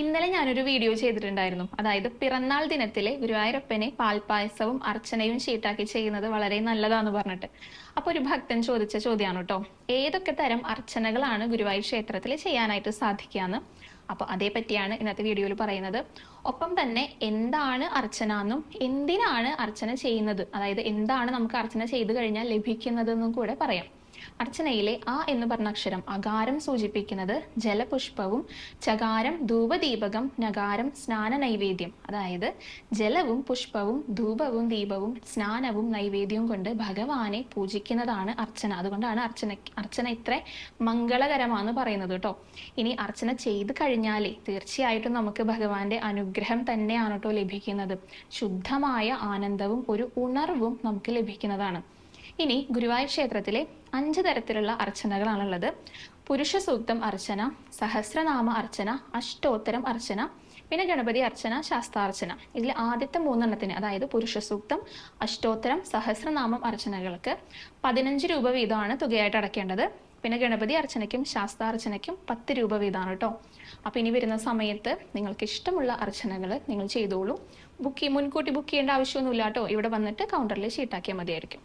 ഇന്നലെ ഞാനൊരു വീഡിയോ ചെയ്തിട്ടുണ്ടായിരുന്നു. അതായത് പിറന്നാൾ ദിനത്തിലെ ഗുരുവായൂരപ്പനെ പാൽപ്പായസവും അർച്ചനയും ഷീട്ടാക്കി ചെയ്യുന്നത് വളരെ നല്ലതാന്ന് പറഞ്ഞിട്ട്. അപ്പൊ ഒരു ഭക്തൻ ചോദിച്ച ചോദ്യമാണ് കേട്ടോ ഏതൊക്കെ തരം അർച്ചനകളാണ് ഗുരുവായൂർ ക്ഷേത്രത്തിൽ ചെയ്യാനായിട്ട് സാധിക്കാന്ന്? അപ്പൊ അതേ പറ്റിയാണ് ഇന്നത്തെ വീഡിയോയിൽ പറയുന്നത്. ഒപ്പം തന്നെ എന്താണ് അർച്ചന എന്നും എന്തിനാണ് അർച്ചന ചെയ്യുന്നത്? അതായത് എന്താണ് നമുക്ക് അർച്ചന ചെയ്തു കഴിഞ്ഞാൽ ലഭിക്കുന്നതെന്നും കൂടെ പറയാം. അർച്ചനയിലെ ആ എന്ന് പറഞ്ഞ അക്ഷരം അകാരം സൂചിപ്പിക്കുന്നത് ജലപുഷ്പവും ചകാരം ധൂപദീപകം നകാരം സ്നാന നൈവേദ്യം അതായത് ജലവും പുഷ്പവും ധൂപവും ദീപവും സ്നാനവും നൈവേദ്യവും കൊണ്ട് ഭഗവാനെ പൂജിക്കുന്നതാണ് അർച്ചന. അതുകൊണ്ടാണ് അർച്ചന അർച്ചന ഇത്ര മംഗളകരമാണെന്ന് പറയുന്നത് കേട്ടോ. ഇനി അർച്ചന ചെയ്ത് കഴിഞ്ഞാലേ തീർച്ചയായിട്ടും നമുക്ക് ഭഗവാന്റെ അനുഗ്രഹം തന്നെയാണ് കേട്ടോ ലഭിക്കുന്നത്. ശുദ്ധമായ ആനന്ദവും ഒരു ഉണർവും നമുക്ക് ലഭിക്കുന്നതാണ്. ഇനി ഗുരുവായൂർ ക്ഷേത്രത്തിലെ അഞ്ച് തരത്തിലുള്ള അർച്ചനകളാണുള്ളത്. പുരുഷ സൂക്തം അർച്ചന സഹസ്രനാമ അർച്ചന അഷ്ടോത്തരം അർച്ചന പിന്നെ ഗണപതി അർച്ചന ശാസ്താർച്ചന ഇതിൽ ആദ്യത്തെ മൂന്നെണ്ണത്തിന് അതായത് പുരുഷ സൂക്തം അഷ്ടോത്തരം സഹസ്രനാമം അർച്ചനകൾക്ക് പതിനഞ്ച് രൂപ വീതമാണ് തുകയായിട്ട് അടയ്ക്കേണ്ടത്. പിന്നെ ഗണപതി അർച്ചനയ്ക്കും ശാസ്താർച്ചനയ്ക്കും പത്ത് രൂപ വീതമാണ് കേട്ടോ അപ്പോൾ ഇനി വരുന്ന സമയത്ത് നിങ്ങൾക്ക് ഇഷ്ടമുള്ള അർച്ചനകൾ നിങ്ങൾ ചെയ്തോളൂ. ബുക്ക് മുൻകൂട്ടി ബുക്ക് ചെയ്യേണ്ട ആവശ്യമൊന്നുമില്ല കേട്ടോ ഇവിടെ വന്നിട്ട് കൗണ്ടറിൽ ഷീട്ടാക്കിയാൽ മതിയായിരിക്കും.